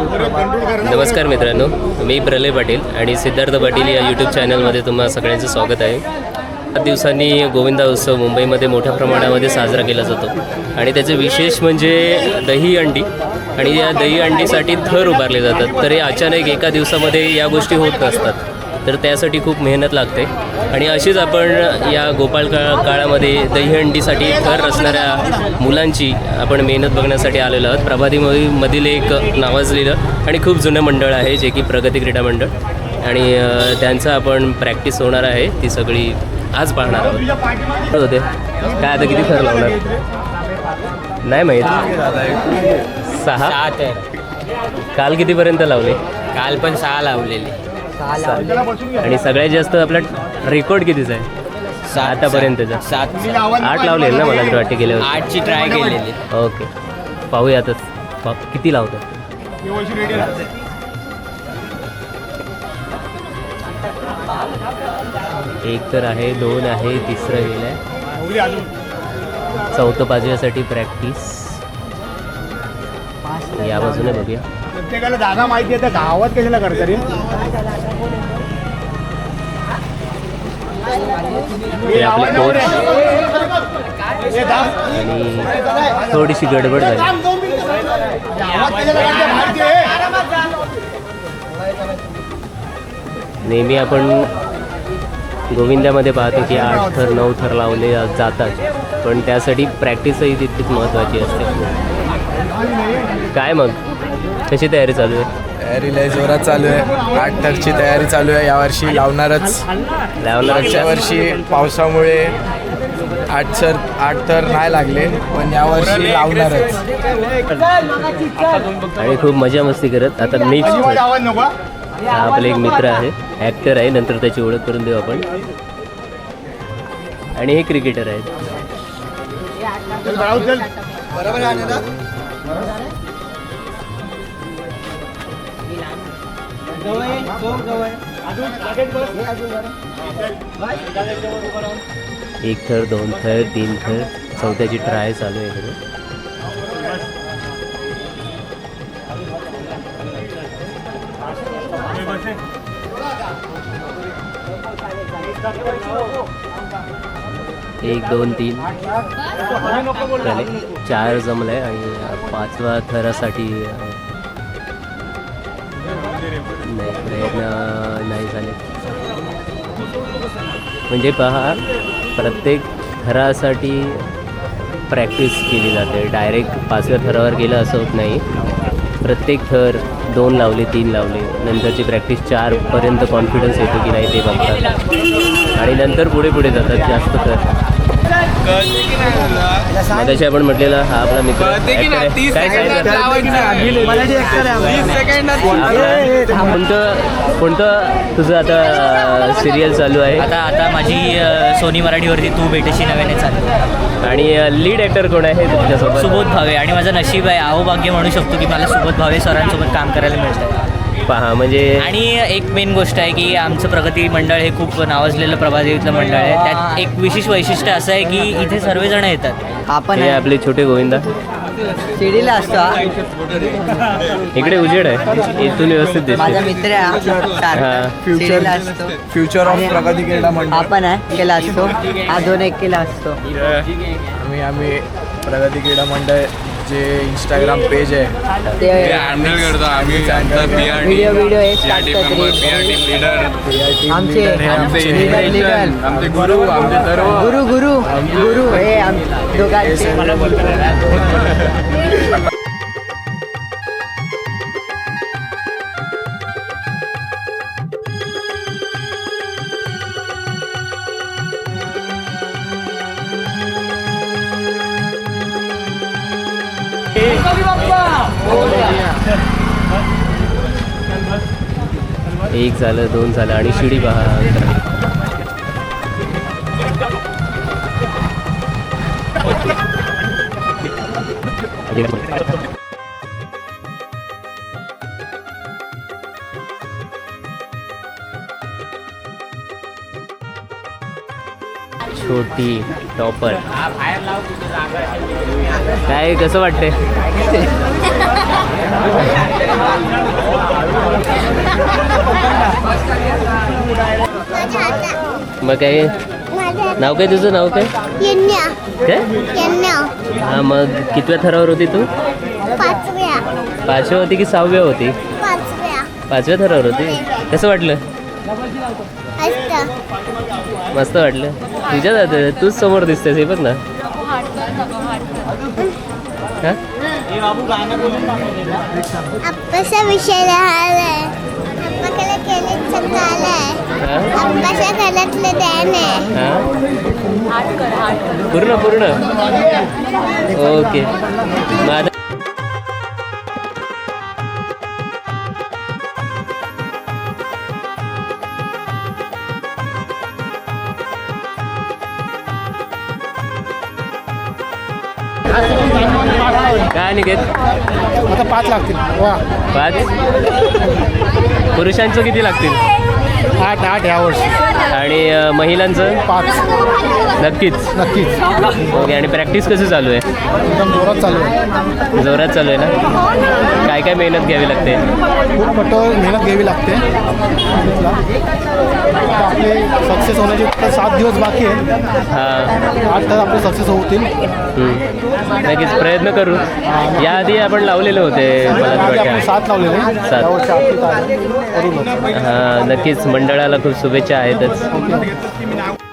नमस्कार मित्रांनो मी प्रलय पाटील आणि सिद्धार्थ पाटील या यूट्यूब चॅनलमध्ये तुम्हाला सगळ्यांचं स्वागत आहे. सात दिवसांनी गोविंदा उत्सव मुंबईमध्ये मोठ्या प्रमाणामध्ये साजरा केला जातो. आणि त्याचं विशेष म्हणजे दही अंडी आणि या दही अंडीसाठी थर उभारले जातात तर हे अचानक एका दिवसामध्ये या गोष्टी होत नसतात. तर त्यासाठी खूप मेहनत लागते. आणि अशीच आपण या गोपाळ काळ काळामध्ये दहीहंडीसाठी थर रचणाऱ्या मुलांची आपण मेहनत बघण्यासाठी आलेलो आहोत. प्रभातीमध्ये मधील एक नावाजलेलं आणि खूप जुनं मंडळ आहे जे की प्रगती क्रीडा मंडळ. आणि त्यांचं आपण प्रॅक्टिस होणार आहे. ती सगळी आज पाहणार आहोत. होते? काय आता किती थर लावणार? नाही माहीत. सहा? काल कितीपर्यंत लावले? काल पण सहा लावलेली. आणि सगळ्यात जास्त आपला रेकॉर्ड कितीचा आहे? सात आतापर्यंतचा. सात आठ लावले ना मला तर वाटते गेल्या वर्षी. आठची ट्राय केलेली. ओके. पाहूया आता. किती लावतात एक तर आहे दोन आहे तिसरं गेलं चौथं पाचव्यासाठी प्रॅक्टिस या बाजूने बघूया. प्रत्येकाला जागा माहिती आहे तर गावात कशाला करता रे हे हे. आणि थोडीशी गडबड झाली. कशाला करता माहिती आहे? नेहमी आपण गोविंद्यामध्ये पाहतो की आठ थर नऊ थर लावले जातात पण त्यासाठी प्रॅक्टिसही तितकीच महत्त्वाची असते. काय मग? कशी तयारी चालू आहे? तयारी लय जोरात चालू आहे. आठ थरची तयारी चालू आहे. यावर्षी लावणारच. लावणार मागच्या वर्षी पावसामुळे आठ सर आठ थर नाही लागले पण यावर्षी लावणारच. आणि खूप मजा मस्ती करत. आता नेक्स्ट नको हा. हा आपले एक मित्र आहे. ॲक्टर आहे. नंतर त्याची ओळख करून देऊ आपण. आणि हे क्रिकेटर आहेत. एक थर दोन थर तीन थर. चौथ्याची ट्राय चालू आहे इकडे एक दोन तीन. चार जमलं आहे आणि पाचवा थरासाठी नाही प्रयत्न नाही झाले. म्हणजे पहा प्रत्येक थरासाठी प्रॅक्टिस केली जाते. डायरेक्ट पाचव्या थरावर गेलं असं होत नाही. प्रत्येक थर दोन लावले तीन लावले. नंतरची प्रॅक्टिस चारपर्यंत कॉन्फिडन्स येतो की नाही ते बघतात. आणि नंतर पुढे पुढे जातात जास्त तर. मगाशी आपण म्हटलेला हा आपला मित्र. कोणतं कोणतं तुझं आता सिरियल चालू आहे? आता आता माझी सोनी मराठीवरती तू भेटेशी नव्याने चालू आणि लीड ॲक्टर कोण आहे तुमच्यासोबत सुबोध भावे. आणि माझं नशीब आहे अहोभाग्य म्हणू शकतो की मला सुबोध भावे सरांसोबत काम करायला मिळतं पहा म्हणजे आणि एक मेन गोष्ट आहे की आमचं प्रगती मंडळ हे खूप नावाजलेलं प्रभादेवीतलं मंडळ आहे. त्यात एक विशेष वैशिष्ट्य असं आहे की इथे सर्वजण येतात. आपण हे आपले छोटे गोविंदा. शिडीला असतो. इकडे उजेड आहे. इथून व्यवस्थित माझा दिसते मित्र आहे हा. सारखा. हा. शिडीला असतो. फ्युचर ऑफ प्रगती मंडळ. आपण आहे केला असतो. हा दोन एक केला असतो. आम्ही आम्ही प्रगती क्रीडा मंडळ जे इंस्टाग्राम पेज आहे. ते हँडल करतो आम्ही. आमचा पी आर व्हिडिओ व्हिडिओ एक P R team member P R team leader आमचे आमचे लीडर लीडर आमचे गुरु आमचे सर्व. गुरु गुरु. गुरु हे आम दोघांचे. एक झालं दोन झालं आणि शिडी पहा. छोटी टॉपर. काय कसं वाटतंय? मग काय? नाव काय तुझं? नाव काय? हा मग कितव्या थरावर होती तू? पाचव्या. होती की सहाव्या होती? पाचव्या. थरावर होती? कसं वाटलं? मस्त. वाटलं. तुझ्या तूच समोर दिसतेस हे बघ ना? अप्पाचा विषय राहिलाय अप्पाकडे केले चाललाय हा? अप्पाच्या घरातले ध्यान आहे. हा? पूर्ण पूर्ण? ओके. मग काय निकेत आता पाच लागतील. वा. पाच? पुरुषांचं किती लागतील? आठ आठ ह्या वर्षी. आणि अ, महिलांचं? पाच नक्कीच. नक्कीच. ओके आणि प्रॅक्टिस कसं चालू आहे? एकदम जोरात चालू आहे. जोरात चालू आहे ना? काय काय मेहनत घ्यावी लागते? खूप कठोर मेहनत घ्यावी लागते. आपले सक्सेस होण्याचे फक्त सात दिवस बाकी आहे. हां. आठ तास आपले सक्सेस होतील. हम्म. नक्कीच प्रयत्न करू. याआधी आपण लावलेले होते मला तर आधी आपण वाटतं सात लावलेले. सात. यावर्षी आठवीत आहे. करू लवकर. हां नक्कीच. मंडळाला खूप शुभेच्छा आहेतच.